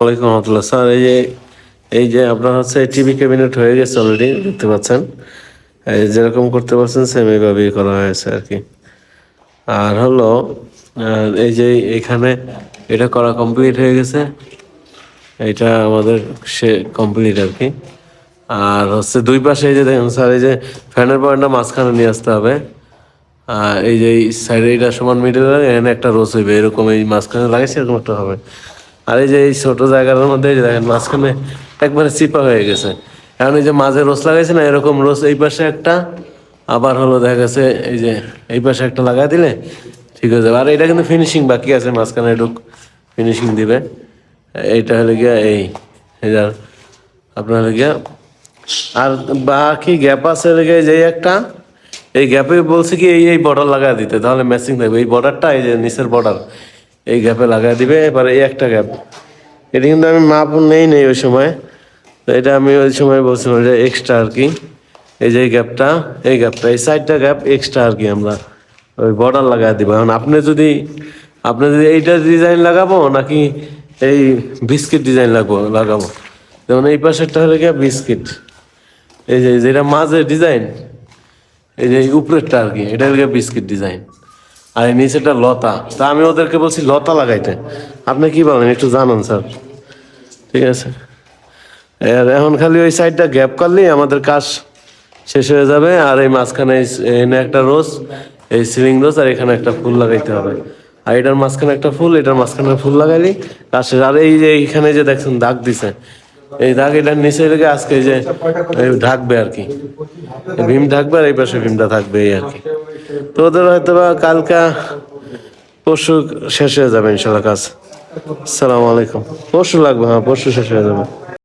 ওয়ালাইকুম রহমতুল্লাহ। স্যার, এই যে এই যে আপনার হচ্ছে টিভি ক্যাবিনেট হয়ে গেছে অলরেডি দেখতে পাচ্ছেন? এই যেরকম করতে পারছেন সেম এইভাবেই করা হয়েছে আর কি। আর হলো এই যে এখানে এটা করা কমপ্লিট হয়ে গেছে। এটা আমাদের সে কমপ্লিট আর কি। আর হচ্ছে দুই পাশে এই যে দেখেন স্যার, এই যে ফ্যানের পয়েন্টটা মাঝখানে নিয়ে আসতে হবে। আর এই যে এই সাইডে এটা সমান মিডল এখানে একটা রোজ হইবে এরকম এই মাঝখানে লাগাইছে এরকম একটা হবে। আর এই যে এই ছোট জায়গার মধ্যে দেখেন, মাঝখানে একবারে চিপা হয়ে গেছে। এখন এই যে মাঝে রোস লাগাইছে না, এরকম রোস এই পাশে একটা, আবার হলো দেখা গেছে এই যে এই পাশে একটা লাগাই দিলে ঠিক হয়ে যাবে। আর এটা কিন্তু ফিনিশিং বাকি আছে, মাঝখানে একটু ফিনিশিং দিবে। এইটা হলে গিয়া এই যে আপনার হলে গিয়া, আর বাকি গ্যাপ আছে লেগে যে একটা, এই গ্যাপে বলছে কি এই এই বর্ডার লাগাই দিতে, তাহলে ম্যাচিং থাকবে। এই বর্ডারটা এই যে নিচের বর্ডার এই গ্যাপে লাগাই দিবে, এবারে এই একটা গ্যাপ এটা কিন্তু আমি মাপ নেই নেই ওই সময়। তো এটা আমি ওই সময় বলছিলাম যে এক্সট্রা আর কি। এই যে গ্যাপটা এই গ্যাপটা এই সাইডটা গ্যাপ এক্সট্রা আর কি আমরা ওই বর্ডার লাগাই দিব। এখন আপনি যদি আপনি যদি এইটা ডিজাইন লাগাবো নাকি এই বিস্কিট ডিজাইন লাগবো, লাগাবো? যেমন এই পাশেরটা হলে গিয়ে বিস্কিট এই যে যেটা মাঝের ডিজাইন এই যে উপরেরটা আর কি এটা হলো বিস্কিট ডিজাইন আর এই নিচেটা লতা। তা আমি ওদেরকে বলছি, লতা লাগাইতে। আপনি কি বলেন? একটু জানান, স্যার। ঠিক আছে। আর এখন খালি ওই সাইডটা গ্যাপ করলেই আমাদের কাজ শেষ হয়ে যাবে। আর এই মাঝখানে এনে একটা রোজ, এই সিলিং রোজ, আর এখানে একটা ফুল লাগাইতে হবে। আর এটার মাঝখানে একটা ফুল, এটার মাঝখানে ফুল লাগাইলি কাজ শেষ। আর এই যে এইখানে যে দেখছেন, দাগ দিছে। এই দাগ এটার নিচে রেখে আজকে যে ঢাকবে আর কি। ভীম ঢাকবে আর এই পাশে ভীমটা থাকবে, এই আর কি। তো ওদের হয়তো বা কালকা পরশু শেষ হয়ে যাবে ইনশাল্লাহ কাজ। আসসালামু আলাইকুম। পরশু লাগবে হ্যাঁ পরশু শেষ হয়ে যাবে।